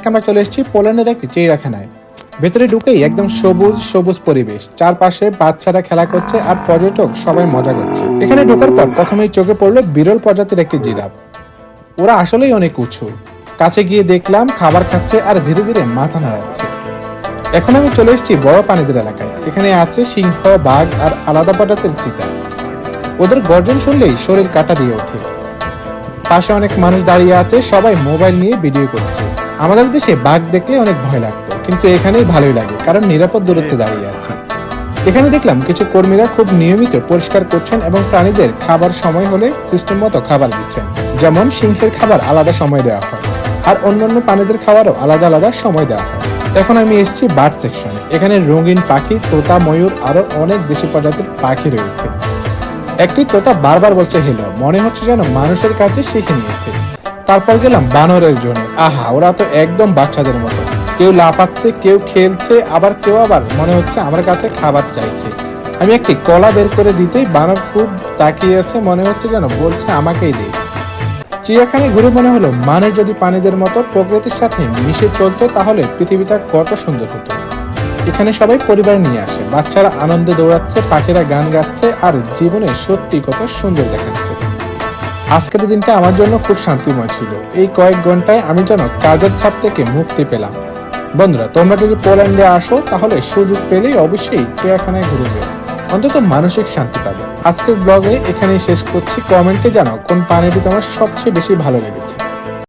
আজকে আমরা চলে এসেছি পোল্যান্ডের একটি চিড়িয়াখানায়। ভেতরে ঢুকেই একদম সবুজ সবুজ পরিবেশ। চারপাশে বাচ্চারা খেলা করছে আর পর্যটক সবাই মজা করছে। এখানে ঢোকার পর প্রথমেই চোখে পড়ল বিরল প্রজাতির একটি জিরাফ। ওরা আসলেই অনেক উঁচু। কাছে গিয়ে দেখলাম খাবার খাচ্ছে আর ধীরে ধীরে মাথা নাড়াচ্ছে। এখন আমি চলে এসেছি বড় পানিদের এলাকায়। এখানে আছে সিংহ, বাঘ আর আলাদা প্রজাতির চিতা। ওদের গর্জন শুনলেই শরীর কাটা দিয়ে ওঠে। পাশে অনেক মানুষ দাঁড়িয়ে আছে, সবাই মোবাইল নিয়ে ভিডিও করছে। আমাদের দেশে বাঘ দেখলে অনেক ভয় লাগতো, কিন্তু এখানেই ভালোই লাগে, কারণ নিরাপদ দূরত্বে দাঁড়িয়ে আছে। এখানে দেখলাম কিছু কর্মীরা খুব নিয়মিত পরিষ্কার করছেন এবং প্রাণীদের খাবার সময় হলে সিস্টেম মতো খাবার দিচ্ছেন। যেমন সিংহের খাবার আলাদা সময় দেওয়া হয়, আর অন্যান্য প্রাণীদের খাবারও আলাদা আলাদা সময় দেওয়া হয়। এখন আমি এসেছি বার্ড সেকশনে, এখানে রঙিন পাখি, তোতা, ময়ূর আরও অনেক দেশি প্রজাতির পাখি রয়েছে। একটি তোতা বারবার বলছে হেলো মনে হচ্ছে যেন মানুষের কাছে শিখে নিয়েছে। তারপর গেলাম বানরের জন্য আহা, ওরা তো একদম বাচ্চাদের মতো। কেউ লাফাচ্ছে, কেউ খেলছে, আবার কেউ আবার মনে হচ্ছে আমার কাছে খাবার চাইছে। আমি একটি কলা বের করে দিতেই বানর খুব তাকিয়ে আছে মনে হচ্ছে যেন বলছে আমাকেই দে। চিড়িয়াখানায় ঘুরে মনে হলো, মানুষ যদি প্রাণীদের মতো প্রকৃতির সাথে মিশে চলতো, তাহলে পৃথিবীটা কত সুন্দর হতো। এখানে সবাই পরিবার নিয়ে আসে। বাচ্চারা আনন্দে দৌড়াচ্ছে, পাখিরা গান গাচ্ছে, আর জীবনে সত্যি কত সুন্দর দেখাচ্ছে। আজকের দিনটা আমার জন্য খুব শান্তিময় ছিল। এই কয়েক ঘন্টায় আমি যেন কাজের ছাপ থেকে মুক্তি পেলাম। বন্ধুরা, তোমরা যদি পোল্যান্ডে আসো, তাহলে সুযোগ পেলেই অবশ্যই চিড়িয়াখানায় ঘুরে যাবে অন্তত মানসিক শান্তি পাবে। আজকের ব্লগে এখানেই শেষ করছি। কমেন্টে জানাও কোন পানিটি তোমার সবচেয়ে বেশি ভালো লেগেছে।